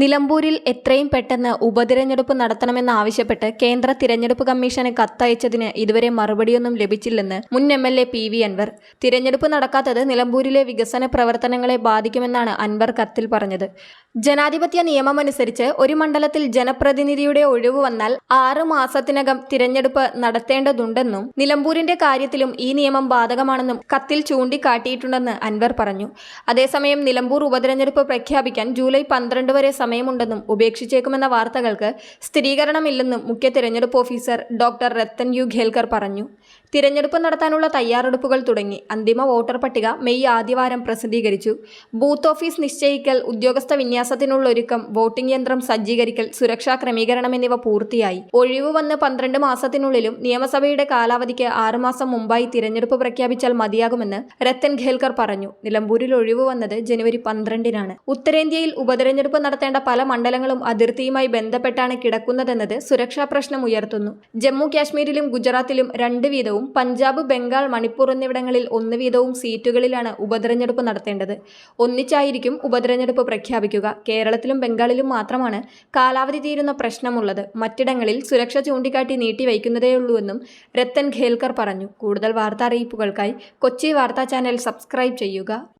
നിലമ്പൂരിൽ എത്രയും പെട്ടെന്ന് ഉപതിരഞ്ഞെടുപ്പ് നടത്തണമെന്നാവശ്യപ്പെട്ട് കേന്ദ്ര തിരഞ്ഞെടുപ്പ് കമ്മീഷന് കത്തയച്ചതിന് ഇതുവരെ മറുപടിയൊന്നും ലഭിച്ചില്ലെന്ന് മുൻ M L A P V Anvar. തിരഞ്ഞെടുപ്പ് നടക്കാത്തത് നിലമ്പൂരിലെ വികസന പ്രവർത്തനങ്ങളെ ബാധിക്കുമെന്നാണ് അൻവർ കത്തിൽ പറഞ്ഞത്. ജനാധിപത്യ നിയമമനുസരിച്ച് ഒരു മണ്ഡലത്തിൽ ജനപ്രതിനിധിയുടെ ഒഴിവ് വന്നാൽ ആറ് മാസത്തിനകം തിരഞ്ഞെടുപ്പ് നടത്തേണ്ടതുണ്ടെന്നും നിലമ്പൂരിന്റെ കാര്യത്തിലും ഈ നിയമം ബാധകമാണെന്നും കത്തിൽ ചൂണ്ടിക്കാട്ടിയിട്ടുണ്ടെന്ന് അൻവർ പറഞ്ഞു. അതേസമയം നിലമ്പൂർ ഉപതിരഞ്ഞെടുപ്പ് പ്രഖ്യാപിക്കാൻ ജൂലൈ പന്ത്രണ്ട് വരെ സമയമുണ്ടെന്നും ഉപേക്ഷിച്ചേക്കുമെന്ന വാർത്തകൾക്ക് സ്ഥിരീകരണമില്ലെന്നും മുഖ്യ തിരഞ്ഞെടുപ്പ് officer doctor Rathan U Kelkar പറഞ്ഞു. തിരഞ്ഞെടുപ്പ് നടത്താനുള്ള തയ്യാറെടുപ്പുകൾ തുടങ്ങി. അന്തിമ വോട്ടർ പട്ടിക മെയ് ആദ്യവാരം പ്രസിദ്ധീകരിച്ചു. ബൂത്ത് ഓഫീസ് നിശ്ചയിക്കൽ ഉദ്യോഗസ്ഥ വിന്യാസത്തിനുള്ള ഒരുക്കം വോട്ടിംഗ് യന്ത്രം സജ്ജീകരിക്കൽ സുരക്ഷാ ക്രമീകരണം എന്നിവ പൂർത്തിയായി. ഒഴിവ് വന്ന് പന്ത്രണ്ട് മാസത്തിനുള്ളിലും നിയമസഭയുടെ കാലാവധിക്ക് ആറുമാസം മുമ്പായി തിരഞ്ഞെടുപ്പ് പ്രഖ്യാപിച്ചാൽ മതിയാകുമെന്ന് രത്തൻ ഖേൽക്കർ പറഞ്ഞു. നിലമ്പൂരിൽ ഒഴിവ് വന്നത് ജനുവരി പന്ത്രണ്ടിനാണ്. ഉത്തരേന്ത്യയിൽ ഉപതെരഞ്ഞെടുപ്പ് നടത്തേണ്ട പല മണ്ഡലങ്ങളും അതിർത്തിയുമായി ബന്ധപ്പെട്ടാണ് കിടക്കുന്നതെന്നത് സുരക്ഷാ പ്രശ്നം ഉയർത്തുന്നു. ജമ്മു കാശ്മീരിലും ഗുജറാത്തിലും രണ്ട് വീതവും പഞ്ചാബ് ബംഗാൾ മണിപ്പൂർ എന്നിവിടങ്ങളിൽ ഒന്ന് വീതവും സീറ്റുകളിലാണ് ഉപതെരഞ്ഞെടുപ്പ് നടത്തേണ്ടത്. ഒന്നിച്ചായിരിക്കും ഉപതെരഞ്ഞെടുപ്പ് പ്രഖ്യാപിക്കുക. കേരളത്തിലും ബംഗാളിലും മാത്രമാണ് കാലാവധി തീരുന്ന പ്രശ്നമുള്ളത്. മറ്റിടങ്ങളിൽ സുരക്ഷ ചൂണ്ടിക്കാട്ടി നീട്ടിവയ്ക്കുന്നതേയുള്ളൂവെന്നും രത്തൻ ഖേൽക്കർ പറഞ്ഞു. കൂടുതൽ വാർത്താ അറിയിപ്പുകൾക്കായി കൊച്ചി വാർത്താ ചാനൽ സബ്സ്ക്രൈബ് ചെയ്യുക.